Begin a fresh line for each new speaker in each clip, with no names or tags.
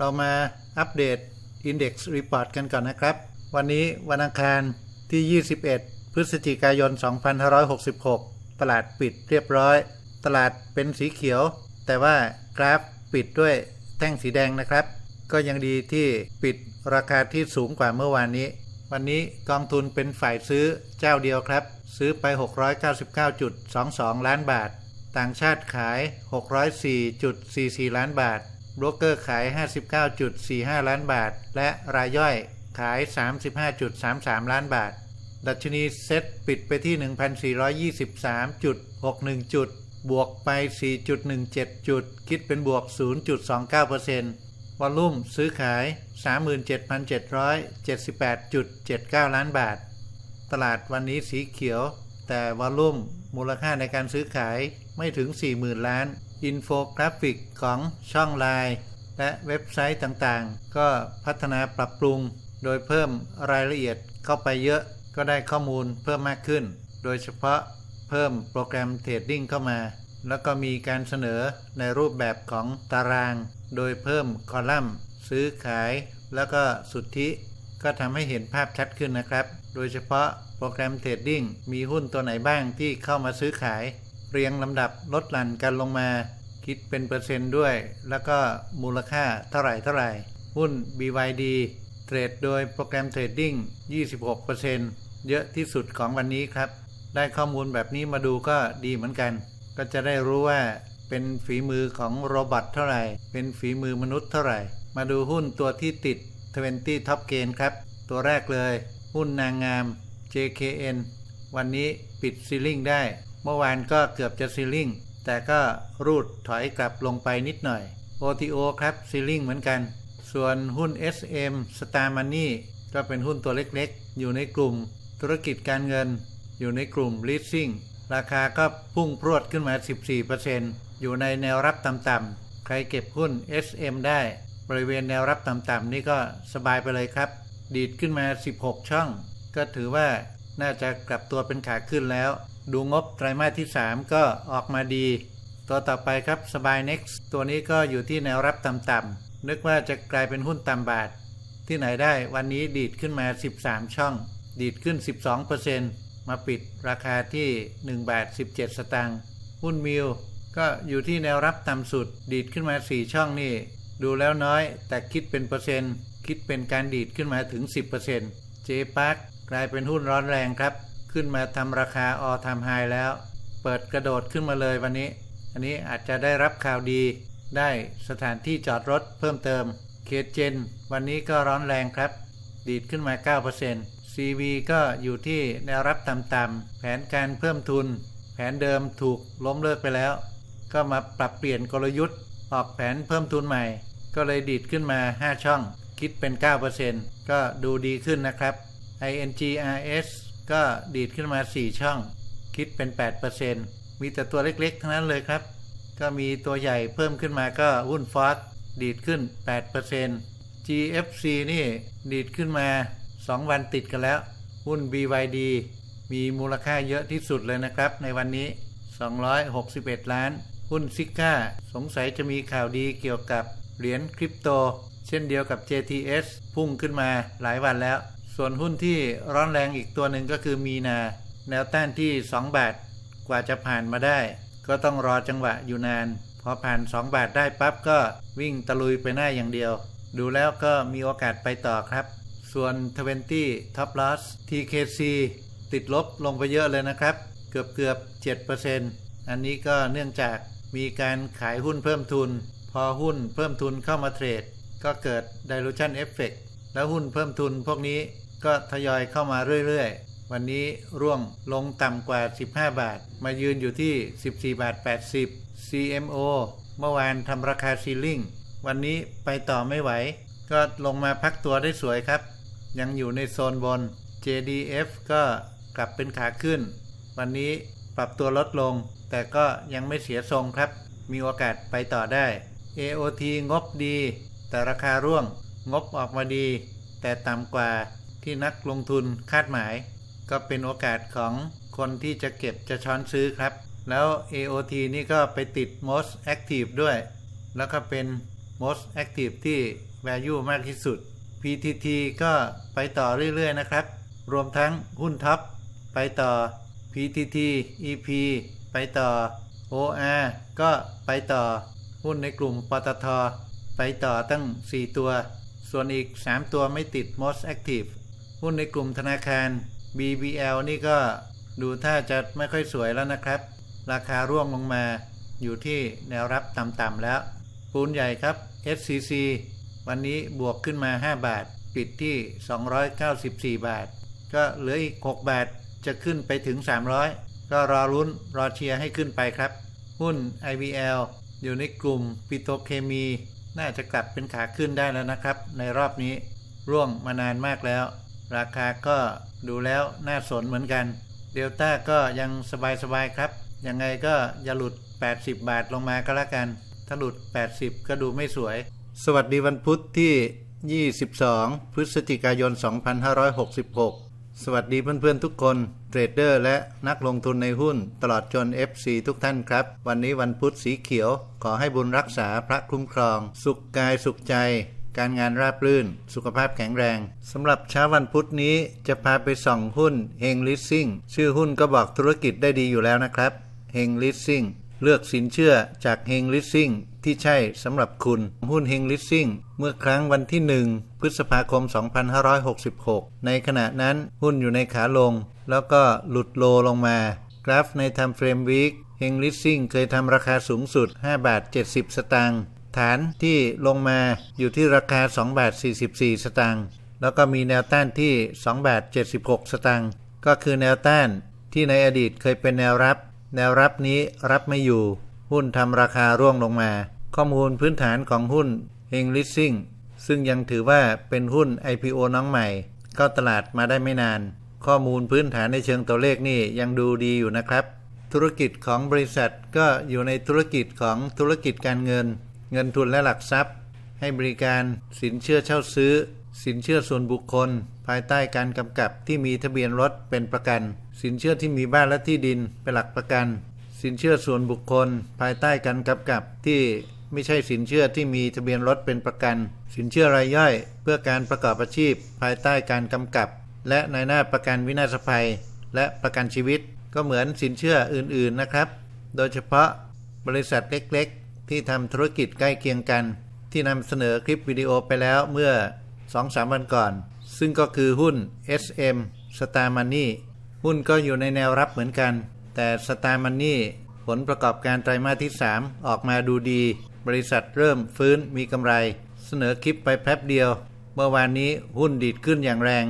เรามาอัปเดต Index Report กันก่อนนะครับ วันนี้วันอังคารที่ 21 พฤศจิกายน 2566 ตลาดปิดเรียบร้อย ตลาดเป็นสีเขียว แต่ว่ากราฟปิดด้วยแท่งสีแดงนะครับ ก็ยังดีที่ปิดราคาที่สูงกว่าเมื่อวานนี้ วันนี้กองทุนเป็นฝ่ายซื้อเจ้าเดียวครับ ซื้อไป 699.22 ล้านบาท ต่างชาติขาย 604.44 ล้านบาท โบรกเกอร์ขาย 59.45 ล้านบาท และรายย่อยขาย 35.33 ล้านบาท ดัชนีเซ็ตปิดไปที่ 1,423.61 จุด บวกไป 4.17 จุด คิดเป็นบวก 0.29%วอลลุ่มซื้อขาย 37,778.79 ล้านบาท ตลาดวันนี้สีเขียว แต่วอลลุ่มมูลค่าในการซื้อขาย ไม่ถึง 40,000 ล้าน อินโฟกราฟิกของช่องไลน์และเว็บไซต์ต่างๆ ก็พัฒนาปรับปรุง โดยเพิ่มรายละเอียดเข้าไปเยอะก็ได้ข้อมูลเพิ่มมากขึ้น โดยเฉพาะเพิ่มโปรแกรมเทรดดิ้งเข้ามา แล้วก็มีการเสนอในรูปแบบของตาราง โดยเพิ่มคอลัมน์ ซื้อขาย แล้วก็สุทธิ ก็ทำให้เห็นภาพชัดขึ้นนะครับ โดยเฉพาะโปรแกรมเทรดดิ้งมีหุ้นตัวไหนบ้างที่เข้ามาซื้อขาย เรียงลำดับลดหลั่นกันลงมา คิดเป็นเปอร์เซ็นต์ด้วย แล้วก็มูลค่าเท่าไหร่เท่าไหร่ หุ้น BYD เทรดโดยโปรแกรมเทรดดิ้ง 26%เยอะที่สุดของวันนี้ครับ ได้ข้อมูลแบบนี้มาดูก็ดีเหมือนกัน ก็จะได้รู้ว่าเป็นฝีมือของโรบอทเท่าไหร่ เป็นฝีมือมนุษย์เท่าไหร่ มาดูหุ้นตัวที่ติด 20 Top Gain ครับ ตัวแรกเลย หุ้นนางงาม JKN วันนี้ปิดซีลิ่งได้ เมื่อวานก็เกือบจะซีลิ่งแต่ก็รูดถอยกลับลงไปนิดหน่อย OTO ครับซีลิ่งเหมือนกัน ส่วนหุ้น SM Star Money ก็เป็นหุ้นตัวเล็กๆ อยู่ในกลุ่มธุรกิจการเงิน อยู่ในกลุ่ม leasing ราคาก็พุ่งพรวดขึ้นมา 14%อยู่ในแนวรับต่ำๆ ใครเก็บหุ้น SM ได้ บริเวณแนวรับต่ำๆ นี่ก็สบายไปเลยครับ ดีดขึ้นมา 16 ช่อง ก็ถือว่าน่าจะกลับตัวเป็นขาขึ้นแล้ว ดูงบไตรมาสที่ 3 ก็ออกมาดี ตัวต่อไปครับสบาย Next ตัวนี้ก็อยู่ที่แนวรับต่ำๆนึกว่าจะกลายเป็นหุ้นต่ำบาท ที่ไหนได้วันนี้ดีดขึ้นมา 13 ช่อง ดีดขึ้น 12%มาปิดราคาที่ 1 บาท 17 สตางค์หุ้นมิวก็อยู่ที่แนวรับต่ำสุด ดีดขึ้นมา 4 ช่องนี่ ดูแล้วน้อยแต่คิดเป็นเปอร์เซ็นต์ คิดเป็นการดีดขึ้นมาถึง 10% J Park กลายเป็นหุ้นร้อนแรงครับ ขึ้นมาทำราคาออทำไฮแล้ว เปิดกระโดดขึ้นมาเลยวันนี้ อันนี้อาจจะได้รับข่าวดีได้สถานที่จอดรถเพิ่มเติมเคเจน วันนี้ก็ร้อนแรงครับ ดีดขึ้นมา 9% CV ก็อยู่ที่แนวรับต่ำๆแผนการเพิ่มทุน แผนเดิมถูกล้มเลิกไปแล้ว ก็มาปรับเปลี่ยนกลยุทธ์ ออกแผนเพิ่มทุนใหม่ ก็เลยดีดขึ้นมา 5 ช่อง คิดเป็น 9%ก็ดูดีขึ้นนะครับ INGRS ก็ดีดขึ้นมา 4 ช่อง คิดเป็น 8%มีแต่ตัวเล็กๆ ทั้งนั้นเลยครับ ก็มีตัวใหญ่เพิ่มขึ้นมาก็หุ้นฟอสดีดขึ้น 8% GFC นี่ดีดขึ้นมา 2 วันติดกันแล้ว หุ้น BYD มีมูลค่าเยอะที่สุดเลยนะครับ ในวันนี้ 261 ล้าน หุ้นซิก้าสงสัยจะมีข่าวดีเกี่ยวกับเหรียญคริปโต เช่นเดียวกับ JTS พุ่งขึ้นมาหลายวันแล้ว ส่วนหุ้นที่ร้อนแรงอีกตัวหนึ่งก็คือมีนา แนวต้านที่ 2 บาท กว่าจะผ่านมาได้ ก็ต้องรอจังหวะอยู่นาน พอผ่าน 2 บาทได้ปั๊บก็วิ่งตะลุยไปหน้าอย่างเดียว ดูแล้วก็มีโอกาสไปต่อครับ ส่วน 20 Top Loss TKC ติดลบลงไปเยอะเลยนะครับ เกือบเกือบ7%อันนี้ก็เนื่องจากมีการขายหุ้นเพิ่มทุน พอหุ้นเพิ่มทุนเข้ามาเทรด ก็เกิด dilution effect แล้วหุ้นเพิ่มทุนพวกนี้ก็ทยอยเข้ามาเรื่อยๆ วันนี้ร่วงลงต่ำกว่า 15 บาท มายืนอยู่ที่ 14 บาท 80 CMO เมื่อวานทำราคาซีลิ่ง วันนี้ไปต่อไม่ไหว ก็ลงมาพักตัวได้สวยครับ ยังอยู่ในโซนบน JDF ก็กลับเป็นขาขึ้น วันนี้ปรับตัวลดลง แต่ก็ยังไม่เสียทรงครับ มีโอกาสไปต่อได้ AOT งบดี แต่ราคาร่วง งบออกมาดี แต่ต่ำกว่าที่นักลงทุนคาดหมาย ก็เป็นโอกาสของคนที่จะเก็บจะช้อนซื้อครับ แล้ว AOT นี่ก็ไปติด most active ด้วย แล้วก็เป็น most active ที่ value มากที่สุด PTT ก็ไปต่อเรื่อยๆนะครับ รวมทั้งหุ้นท็อปไปต่อ PTT EP ไปต่อ OR ก็ไปต่อหุ้นในกลุ่มปตท ไปต่อตั้ง 4 ตัว ส่วนอีก 3 ตัวไม่ติด most active หุ้นในกลุ่มธนาคาร BBL นี่ก็ดูท่าจะไม่ค่อยสวยแล้วนะครับ ราคาร่วงลงมาอยู่ที่แนวรับต่ำๆแล้ว ปูนใหญ่ครับ SCC วันนี้บวกขึ้นมา 5 บาท ปิดที่ 294 บาท ก็เหลืออีก 6 บาทจะขึ้นไปถึง 300 ก็รอรุ้นรอเชียร์ให้ขึ้นไปครับ หุ้น IBL อยู่ในกลุ่มปิโตเคมี น่าจะกลับเป็นขาขึ้นได้แล้วนะครับ ในรอบนี้ร่วงมานานมากแล้ว ราคาก็ดูแล้วน่าสนเหมือนกันเดลต้าก็ยังสบายๆครับ ยังไงก็อย่าหลุด 80 บาทลงมาก็แล้วกัน ถ้าหลุด 80 ก็ดูไม่สวย สวัสดีวันพุธที่ 22 พฤศจิกายน 2566 สวัสดีเพื่อนๆทุกคน เทรดเดอร์และนักลงทุนในหุ้น ตลอดจน FC ทุกท่านครับ วันนี้วันพุธสีเขียว ขอให้บุญรักษาพระคุ้มครอง สุขกายสุขใจ การงานราบรื่น สุขภาพแข็งแรงสำหรับเช้าวันพุธนี้จะพาไปส่องหุ้นเฮงลิสซิ่งชื่อหุ้นก็บอกธุรกิจได้ดีอยู่แล้วนะครับเฮงลิสซิ่งเลือกสินเชื่อจากเฮงลิสซิ่ง ที่ใช่สำหรับคุณ หุ้นเฮงลิสซิ่งเมื่อครั้งวันที่ 1 พฤษภาคม 2566 ในขณะนั้นหุ้นอยู่ในขาลง แล้วก็หลุดโลลงมา กราฟใน Time Frame Week เฮงลิสซิ่งเคยทำราคาสูงสุด 5 บาท 70 สตางค์ฐานที่ลงมาอยู่ที่ราคา 2 บาท 44 สตางค์แล้วก็มีแนวต้านที่ 2 บาท 76 สตางค์ก็คือแนวต้านที่ในอดีตเคยเป็นแนวรับ แนวรับนี้รับไม่อยู่ หุ้นทำราคาร่วงลงมา ข้อมูลพื้นฐานของหุ้นเฮงลิสซิ่งซึ่งยังถือว่าเป็นหุ้น IPO น้องใหม่เข้าตลาดมาได้ไม่นาน ข้อมูลพื้นฐานในเชิงตัวเลขนี่ยังดูดีอยู่นะครับ ธุรกิจของบริษัทก็อยู่ในธุรกิจของธุรกิจการเงิน เงินทุนและหลักทรัพย์ ให้บริการสินเชื่อเช่าซื้อ สินเชื่อส่วนบุคคล ภายใต้การกำกับที่มีทะเบียนรถเป็นประกัน สินเชื่อที่มีบ้านและที่ดินเป็นหลักประกัน สินเชื่อส่วนบุคคล ภายใต้การกำกับที่ไม่ใช่สินเชื่อที่มีทะเบียนรถเป็นประกัน สินเชื่อรายย่อย เพื่อการประกอบอาชีพ ภายใต้การกำกับ และในหน้าประกันวินาศภัย และประกันชีวิต ก็เหมือนสินเชื่ออื่นๆนะครับ โดยเฉพาะบริษัทเล็กๆ ที่ทำธุรกิจใกล้เคียงกัน ที่นำเสนอคลิปวิดีโอไปแล้วเมื่อ 2-3 วันก่อน ซึ่งก็คือหุ้น SM Star Money หุ้นก็อยู่ในแนวรับเหมือนกัน แต่ Star Money ผลประกอบการไตรมาสที่ 3 ออกมาดูดี บริษัทเริ่มฟื้นมีกำไร เสนอคลิปไปแป๊บเดียว เมื่อวานนี้หุ้นดีดขึ้นอย่างแรง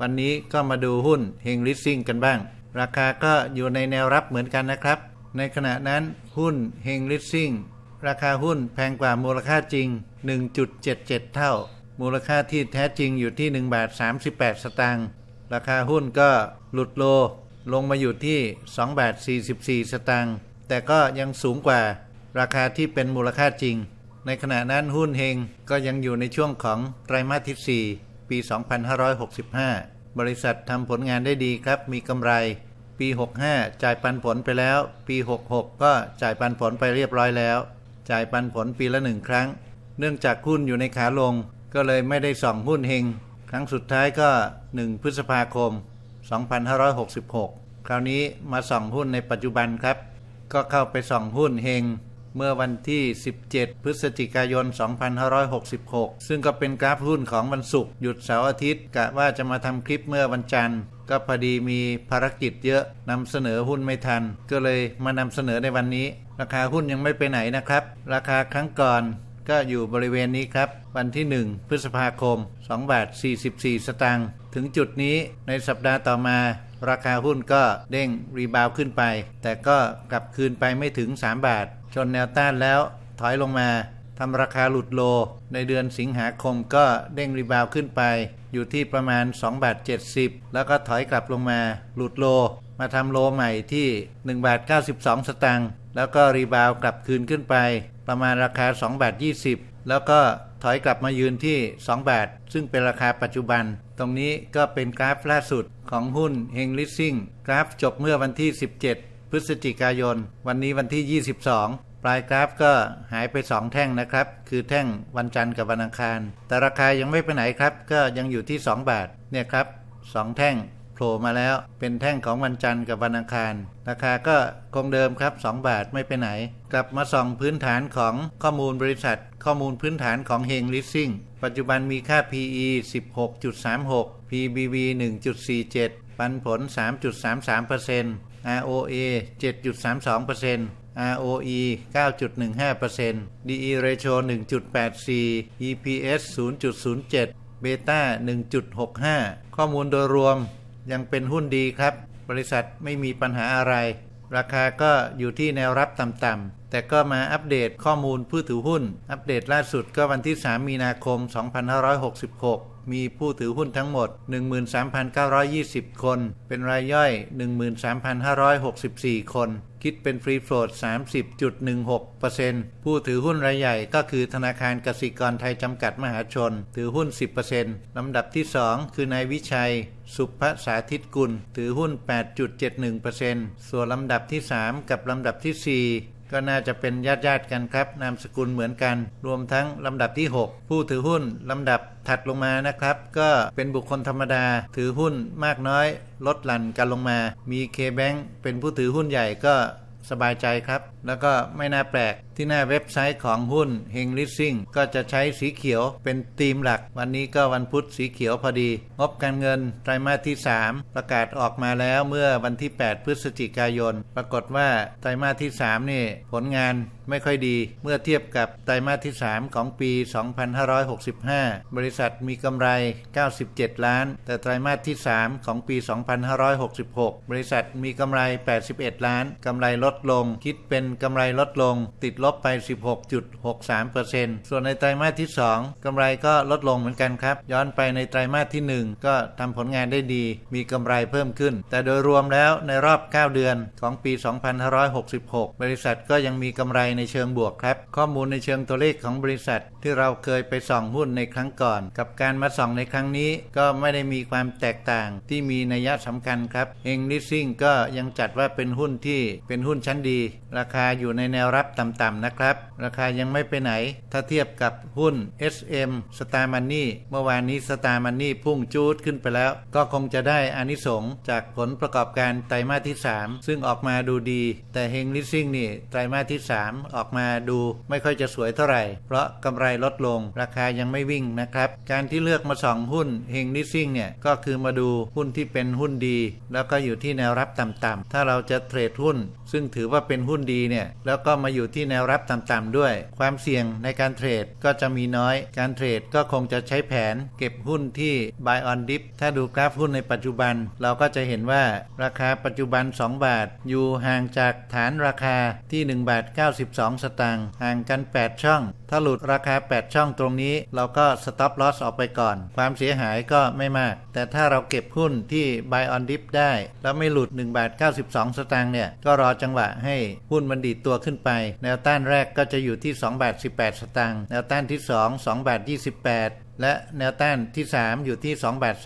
วันนี้ก็มาดูหุ้นเฮงลิสซิ่งกันบ้าง ราคาก็อยู่ในแนวรับเหมือนกันนะครับ ในขณะนั้นหุ้นเฮงลิสซิ่งราคาหุ้นแพงกว่ามูลค่าจริง 1.77 เท่า มูลค่าที่แท้จริงอยู่ที่ 1 บาท 38 สตางค์ ราคาหุ้นก็หลุดโล ลงมาอยู่ที่2บาท44 สตางค์ แต่ก็ยังสูงกว่าราคาที่เป็นมูลค่าจริง ในขณะนั้นหุ้นเฮงก็ยังอยู่ในช่วงของไตรมาสที่ 4 ปี 2565 บริษัททำผลงานได้ดีครับ มีกำไร ปี 65 จ่ายปันผลไปแล้ว ปี 66 ก็จ่ายปันผลไปเรียบร้อยแล้ว จ่ายปันผลปีละหนึ่งครั้ง เนื่องจากหุ้นอยู่ในขาลง ก็เลยไม่ได้ส่องหุ้นเฮง ครั้งสุดท้ายก็ 1 พฤษภาคม 2566 คราวนี้มาส่องหุ้นในปัจจุบันครับ ก็เข้าไปส่องหุ้นเฮงเมื่อวันที่ 17 พฤศจิกายน 2566 ซึ่งก็เป็นกราฟหุ้นของวันศุกร์หยุดเสาร์อาทิตย์กะว่าจะมาทำคลิปเมื่อวันจันทร์ ก็พอดีมีภารกิจเยอะนำเสนอหุ้นไม่ทัน ก็เลยมานำเสนอในวันนี้ ราคาหุ้นยังไม่ไปไหนนะครับ ราคาครั้งก่อนก็อยู่บริเวณนี้ครับ วันที่ 1 พฤษภาคม 2 บาท 44 สตางค์ ถึงจุดนี้ในสัปดาห์ต่อมาราคาหุ้นก็เด้งรีบาวขึ้นไป แต่ก็กลับคืนไปไม่ถึง 3 บาทจนแนวต้านแล้วถอยลงมาทำราคาหลุดโล ในเดือนสิงหาคมก็เด้งรีบาวขึ้นไป อยู่ที่ประมาณ2บาท70 แล้วก็ถอยกลับลงมาหลุดโล มาทำโลใหม่ที่1บาท92 สตางค์แล้วก็รีบาวกลับคืนขึ้นไป ประมาณราคา2บาท20 แล้วก็ถอยกลับมายืนที่ 2 บาท ซึ่งเป็นราคาปัจจุบัน ตรงนี้ก็เป็นกราฟล่าสุดของหุ้นเฮงลิสซิ่งกราฟจบเมื่อวันที่ 17 พฤศจิกายน วันนี้วันที่ 22 ปลายกราฟก็หายไป 2 แท่งนะครับ คือแท่งวันจันทร์กับวันอังคาร แต่ราคายังไม่ไปไหนครับ ก็ยังอยู่ที่ 2 บาทเนี่ยครับ 2 แท่ง โผล่มาแล้ว เป็นแท่งของวันจันทร์กับวันอังคาร ราคาก็คงเดิมครับ 2 บาทไม่ไปไหน กลับมาส่องพื้นฐานของข้อมูลบริษัท ข้อมูลพื้นฐานของเฮงลิสซิ่งปัจจุบันมีค่า PE 16.36 PBV 1.47 ปันผล 3.33% ROA 7.32% ROE 9.15% DE ratio 1.84 EPS 0.07 เบต้า1.65 ข้อมูลโดยรวม ยังเป็นหุ้นดีครับ บริษัทไม่มีปัญหาอะไร ราคาก็อยู่ที่แนวรับต่ำๆแต่ก็มาอัปเดตข้อมูลผู้ถือหุ้น อัปเดตล่าสุดก็วันที่ 3 มีนาคม 2566 มีผู้ถือหุ้นทั้งหมด 13,920 คน เป็นรายย่อย 13,564 คน คิดเป็นฟรีโฟลด30.16%ผู้ถือหุ้นรายใหญ่ก็คือธนาคารกสิกรไทยจำกัดมหาชน ถือหุ้น 10%ลำดับที่ 2 คือนายวิชัย สุภสาธิตกุล ถือหุ้น 8.71%ส่วนลำดับที่ 3 กับลำดับที่ 4 ก็น่าจะเป็นญาติญาติๆกันครับ นามสกุลเหมือนกัน รวมทั้งลำดับที่ 6 ผู้ถือหุ้นลำดับถัดลงมานะครับ ก็เป็นบุคคลธรรมดา ถือหุ้นมากน้อย ลดหลั่นกันลงมา มีเคแบงเป็นผู้ถือหุ้นใหญ่ก็ สบายใจครับ แล้วก็ไม่น่าแปลกที่หน้าเว็บไซต์ของหุ้นเฮงลิสซิ่งก็จะใช้สีเขียวเป็นธีมหลัก วันนี้ก็วันพุธสีเขียวพอดี งบการเงินไตรมาสที่ 3 ประกาศออกมาแล้วเมื่อวันที่ 8 พฤศจิกายน ปรากฏว่าไตรมาสที่ 3 นี่ผลงาน ไม่ค่อยดี เมื่อเทียบกับไตรมาสที่ 3 ของปี 2565 บริษัทมีกำไร 97 ล้าน แต่ไตรมาสที่ 3 ของปี 2566 บริษัทมีกำไร 81 ล้าน กำไรลดลง คิดเป็นกำไรลดลง ติดลบไป 16.63%ส่วนในไตรมาสที่ 2 กำไรก็ลดลงเหมือนกันครับ ย้อนไปในไตรมาสที่ 1 ก็ทำผลงานได้ดี มีกำไรเพิ่มขึ้น แต่โดยรวมแล้วในรอบ 9 เดือนของปี 2566 บริษัทก็ยังมีกำไรในเชิงบวกครับ ข้อมูลในเชิงตัวเลขของบริษัท ที่เราเคยไปส่องหุ้นในครั้งก่อน กับการมาส่องในครั้งนี้ก็ไม่ได้มีความแตกต่างที่มีนัยสำคัญครับเองลิสซิ่งก็ยังจัดว่าเป็นหุ้นที่เป็นหุ้นชั้นดี ราคาอยู่ในแนวรับต่ำๆนะครับ ราคายังไม่ไปไหน ถ้าเทียบกับหุ้น SM Star Money เมื่อวานนี้ Star Money พุ่งจูดขึ้นไปแล้ว ก็คงจะได้อานิสงจากผลประกอบการไตรมาสที่ 3 ซึ่งออกมาดูดี แต่เฮงลิสซิ่งนี่ไตรมาสที่ 3ออกมาดูไม่ค่อยจะสวยเท่าไหร่ เพราะกำไรลดลง ราคายังไม่วิ่งนะครับ การที่เลือกมาส่องหุ้นเฮงลิซิ่งเนี่ยก็คือมาดูหุ้นที่เป็นหุ้นดี แล้วก็อยู่ที่แนวรับต่ำๆถ้าเราจะเทรดหุ้น ซึ่งถือว่าเป็นหุ้นดีเนี่ยแล้วก็มาอยู่ที่แนวรับต่ำๆด้วย ความเสี่ยงในการเทรดก็จะมีน้อย การเทรดก็คงจะใช้แผน เก็บหุ้นที่ buy on dip ถ้าดูกราฟหุ้นในปัจจุบัน เราก็จะเห็นว่าราคาปัจจุบัน 2 บาท อยู่ห่างจากฐานราคาที่ 1 บาท 92สตางค์ห่างกัน 8 ช่อง ถ้าหลุดราคา 8 ช่องตรงนี้ เราก็ stop loss ออกไปก่อน ความเสียหายก็ไม่มาก แต่ถ้าเราเก็บหุ้นที่ buy on dip ได้ แล้วไม่หลุด1บาท92 สตางค์เนี่ย ก็รอจังหวะให้หุ้นมันดีดตัวขึ้นไป แนวต้านแรกก็จะอยู่ที่2บาท18 สตางค์แนวต้านที่ 2 2บาท28 และแนวต้านที่ 3 อยู่ที่ 2 บาท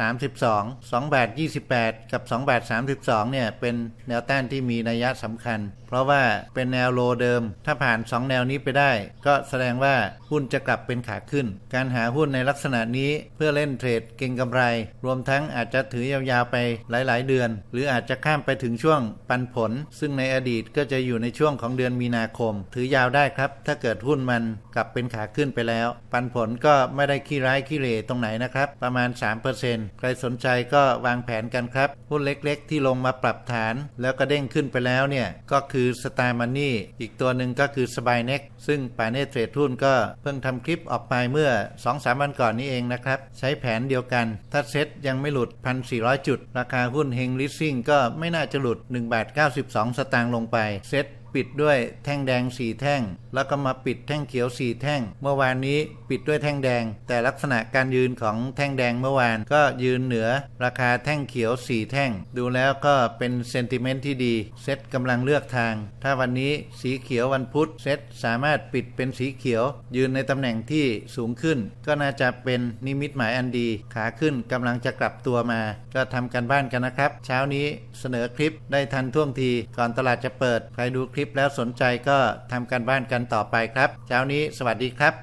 32 2 บาท 28 กับ 2 บาท 32 เนี่ย เป็นแนวต้านที่มีนัยสำคัญ เพราะว่าเป็นแนวโลเดิม ถ้าผ่าน 2 แนวนี้ไปได้ ก็แสดงว่าหุ้นจะกลับเป็นขาขึ้น การหาหุ้นในลักษณะนี้เพื่อเล่นเทรดเก็งกำไร รวมทั้งอาจจะถือยาวๆไปหลายๆ เดือน หรืออาจจะข้ามไปถึงช่วงปันผล ซึ่งในอดีตก็จะอยู่ในช่วงของเดือนมีนาคม ถือยาวได้ครับ ถ้าเกิดหุ้นมันกลับเป็นขาขึ้นไปแล้ว ปันผลก็ไม่ได้ขี้ร้ายขี้เหร่ตรงไหนนะครับ ประมาณ 3%ใครสนใจก็วางแผนกันครับหุ้นเล็กๆ ที่ลงมาปรับฐาน แล้วก็เด้งขึ้นไปแล้วเนี่ย ก็คือ Star Money อีกตัวหนึ่งก็คือ s b y n e x ซึ่งป่าเนตเทรดหุ้นก็เพิ่งทำคลิปออกไปเมื่อ 2-3 วันก่อนนี้เองนะครับ ใช้แผนเดียวกัน ถ้าเซ็ตยังไม่หลุด 1,400 จุด ราคาหุ้นเฮงลิสซิ่งก็ไม่น่าจะหลุด1บาท92 สตางค์ลงไปเซ็ต ปิดด้วยแท่งแดง4แท่ง แล้วก็มาปิดแท่งเขียว4แท่ง เมื่อวานนี้ปิดด้วยแท่งแดง แต่ลักษณะการยืนของแท่งแดงเมื่อวานก็ยืนเหนือราคาแท่งเขียว4แท่ง ดูแล้วก็เป็นเซนติเมนต์ที่ดี เซตกำลังเลือกทาง ถ้าวันนี้สีเขียววันพุธเซตสามารถปิดเป็นสีเขียว ยืนในตำแหน่งที่สูงขึ้น ก็น่าจะเป็นนิมิตหมายอันดี ขาขึ้นกำลังจะกลับตัวมา ก็ทำกันบ้านกันนะครับ เช้านี้เสนอคลิปได้ทันท่วงทีก่อนตลาดจะเปิดใครดูคลิปลิปแล้วสนใจก็ทำการบ้านกันต่อไปครับ เช้านี้สวัสดีครับ